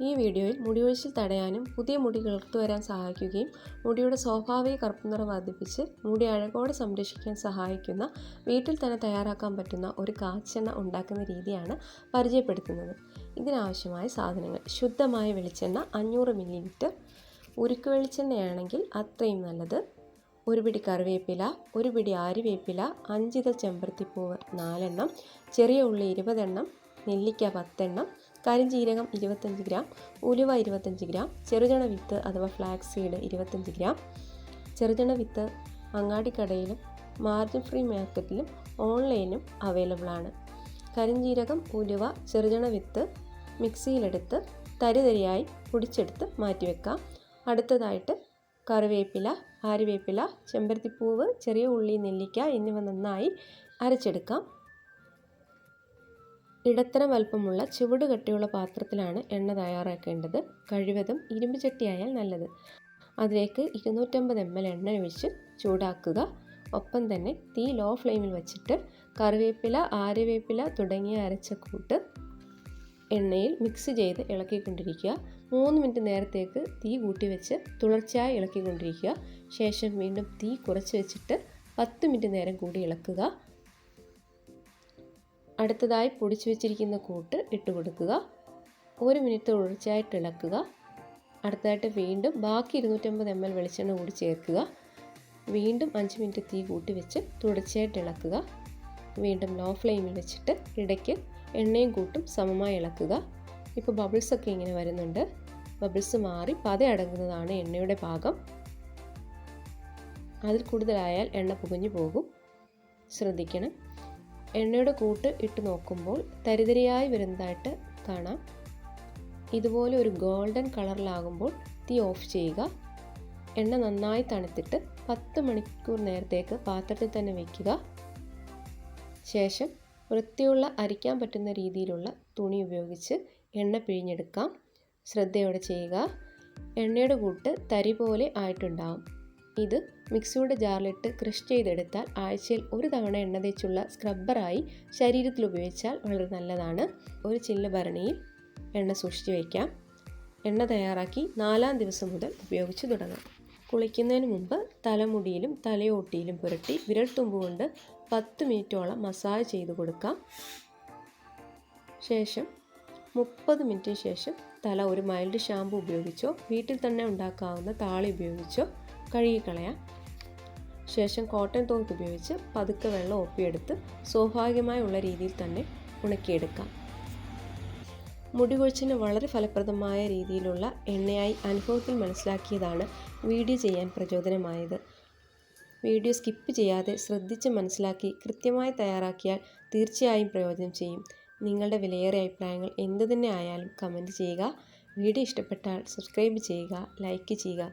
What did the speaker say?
ഈ വീഡിയോയിൽ മുടിയൊഴിച്ചിൽ തടയാനും പുതിയ മുടി കിളർത്തു വരാൻ സഹായിക്കുകയും മുടിയുടെ സ്വാഭാവിക കറുപ്പ് നിറം വർദ്ധിപ്പിച്ച് മുടി അഴകോടെ സംരക്ഷിക്കാൻ സഹായിക്കുന്ന വീട്ടിൽ തന്നെ തയ്യാറാക്കാൻ പറ്റുന്ന ഒരു കാച്ചെണ്ണ ഉണ്ടാക്കുന്ന രീതിയാണ് പരിചയപ്പെടുത്തുന്നത്. ഇതിനാവശ്യമായ സാധനങ്ങൾ ശുദ്ധമായ വെളിച്ചെണ്ണ അഞ്ഞൂറ് മില്ലി ലിറ്റർ ഉരുക്ക് വെളിച്ചെണ്ണയാണെങ്കിൽ അത്രയും നല്ലത്. ഒരു പിടി കറിവേപ്പില ഒരു പിടി ആരിവേപ്പില അഞ്ചിത ചെമ്പരത്തിപ്പൂവ് നാലെണ്ണം ചെറിയ ഉള്ളി ഇരുപതെണ്ണം നെല്ലിക്ക പത്തെണ്ണം കരിഞ്ജീരകം ഇരുപത്തഞ്ച് ഗ്രാം ഉലുവ ഇരുപത്തഞ്ച് ഗ്രാം ചെറുചണ വിത്ത് അഥവാ ഫ്ലാക്സ് സീഡ് ഇരുപത്തഞ്ച് ഗ്രാം ചെറുചണ വിത്ത് അങ്ങാടിക്കടയിലും മാർജിൻ ഫ്രീ മാർക്കറ്റിലും ഓൺലൈനും അവൈലബിൾ ആണ്. കരിഞ്ജീരകം ഉലുവ ചെറുചണ വിത്ത് മിക്സിയിലെടുത്ത് തരിതരിയായി പൊടിച്ചെടുത്ത് മാറ്റിവെക്കാം. അടുത്തതായിട്ട് കറിവേപ്പില ആരിവേപ്പില ചെമ്പരത്തിപ്പൂവ് ചെറിയ ഉള്ളി നെല്ലിക്ക എന്നിവ നന്നായി അരച്ചെടുക്കാം. ഇടത്തരം വലുപ്പമുള്ള ചുവട് കട്ടിയുള്ള പാത്രത്തിലാണ് എണ്ണ തയ്യാറാക്കേണ്ടത്. കഴിവതും ഇരുമ്പ് ചട്ടിയായാൽ നല്ലത്. അതിലേക്ക് ഇരുന്നൂറ്റമ്പത് എം എൽ എണ്ണ ഒഴിച്ച് ചൂടാക്കുക. ഒപ്പം തന്നെ തീ ലോ ഫ്ലെയിമിൽ വച്ചിട്ട് കറിവേപ്പില ആര്യവേപ്പില തുടങ്ങിയ അരച്ച കൂട്ട് എണ്ണയിൽ മിക്സ് ചെയ്ത് ഇളക്കിക്കൊണ്ടിരിക്കുക. മൂന്ന് മിനിറ്റ് നേരത്തേക്ക് തീ കൂട്ടി വെച്ച് തുടർച്ചയായി ഇളക്കിക്കൊണ്ടിരിക്കുക. ശേഷം വീണ്ടും തീ കുറച്ച് വെച്ചിട്ട് പത്ത് മിനിറ്റ് നേരം കൂടി ഇളക്കുക. അടുത്തതായി പൊടിച്ചു വെച്ചിരിക്കുന്ന കൂട്ട് ഇട്ട് കൊടുക്കുക. ഒരു മിനിറ്റ് തുടർച്ചയായിട്ട് ഇളക്കുക. അടുത്തതായിട്ട് വീണ്ടും ബാക്കി ഇരുന്നൂറ്റമ്പത് എം എൽ വെളിച്ചെണ്ണ കൂടി ചേർക്കുക. വീണ്ടും അഞ്ച് മിനിറ്റ് തീ കൂട്ടി വെച്ച് തുടർച്ചയായിട്ട് ഇളക്കുക. വീണ്ടും ലോ ഫ്ലെയിമിൽ വെച്ചിട്ട് ഇടയ്ക്ക് എണ്ണയും കൂട്ടും സമമായി ഇളക്കുക. ഇപ്പോൾ ബബിൾസൊക്കെ ഇങ്ങനെ വരുന്നുണ്ട്. ബബിൾസ് മാറി പത അടങ്ങുന്നതാണ് എണ്ണയുടെ ഭാഗം. അതിൽ കൂടുതലായാൽ എണ്ണ പുകഞ്ഞു പോകും. ശ്രദ്ധിക്കണം. എണ്ണയുടെ കൂട്ട് ഇട്ട് നോക്കുമ്പോൾ തരിതരിയായി വരുന്നതായിട്ട് കാണാം. ഇതുപോലെ ഒരു ഗോൾഡൻ കളറിലാകുമ്പോൾ തീ ഓഫ് ചെയ്യുക. എണ്ണ നന്നായി തണുത്തിട്ട് പത്ത് മണിക്കൂർ നേരത്തേക്ക് പാത്രത്തിൽ തന്നെ വയ്ക്കുക ശേഷം വൃത്തിയുള്ള അരിക്കാൻ പറ്റുന്ന രീതിയിലുള്ള തുണി ഉപയോഗിച്ച് എണ്ണ പിഴിഞ്ഞെടുക്കാം. ശ്രദ്ധയോടെ ചെയ്യുക. എണ്ണയുടെ കൂട്ട് തരി പോലെ ആയിട്ടുണ്ടാകും ഇത് മിക്സിയുടെ ജാറിലിട്ട് ക്രഷ് ചെയ്തെടുത്താൽ ആഴ്ചയിൽ ഒരു തവണ എണ്ണ തേച്ചുള്ള സ്ക്രബ്ബറായി ശരീരത്തിൽ ഉപയോഗിച്ചാൽ വളരെ നല്ലതാണ്. ഒരു ചില്ല ഭരണിയിൽ എണ്ണ സൂക്ഷിച്ചു വയ്ക്കാം എണ്ണ തയ്യാറാക്കി നാലാം ദിവസം മുതൽ ഉപയോഗിച്ച് തുടങ്ങാം. കുളിക്കുന്നതിന് മുമ്പ് തലമുടിയിലും തലയോട്ടിയിലും പുരട്ടി വിരൽത്തുമ്പ് കൊണ്ട് പത്ത് മിനിറ്റോളം മസാജ് ചെയ്ത് കൊടുക്കാം. ശേഷം മുപ്പത് മിനിറ്റിന് ശേഷം തല ഒരു മൈൽഡ് ഷാമ്പു ഉപയോഗിച്ചോ വീട്ടിൽ തന്നെ ഉണ്ടാക്കാവുന്ന താളി ഉപയോഗിച്ചോ കഴുകിക്കളയാം. ശേഷം കോട്ടൺ തോക്ക് ഉപയോഗിച്ച് പതുക്കെ വെള്ളം ഒപ്പിയെടുത്ത് സ്വാഭാവികമായുള്ള രീതിയിൽ തന്നെ ഉണക്കിയെടുക്കാം. മുടി കൊഴിച്ചിന് വളരെ ഫലപ്രദമായ രീതിയിലുള്ള എണ്ണയായി അനുഭവത്തിൽ മനസ്സിലാക്കിയതാണ് വീഡിയോ ചെയ്യാൻ പ്രചോദനമായത്. വീഡിയോ സ്കിപ്പ് ചെയ്യാതെ ശ്രദ്ധിച്ച് മനസ്സിലാക്കി കൃത്യമായി തയ്യാറാക്കിയാൽ തീർച്ചയായും പ്രയോജനം ചെയ്യും. നിങ്ങളുടെ വിലയേറിയ അഭിപ്രായങ്ങൾ എന്തു തന്നെ ആയാലും കമന്റ് ചെയ്യുക. വീഡിയോ ഇഷ്ടപ്പെട്ടാൽ സബ്സ്ക്രൈബ് ചെയ്യുക ലൈക്ക് ചെയ്യുക.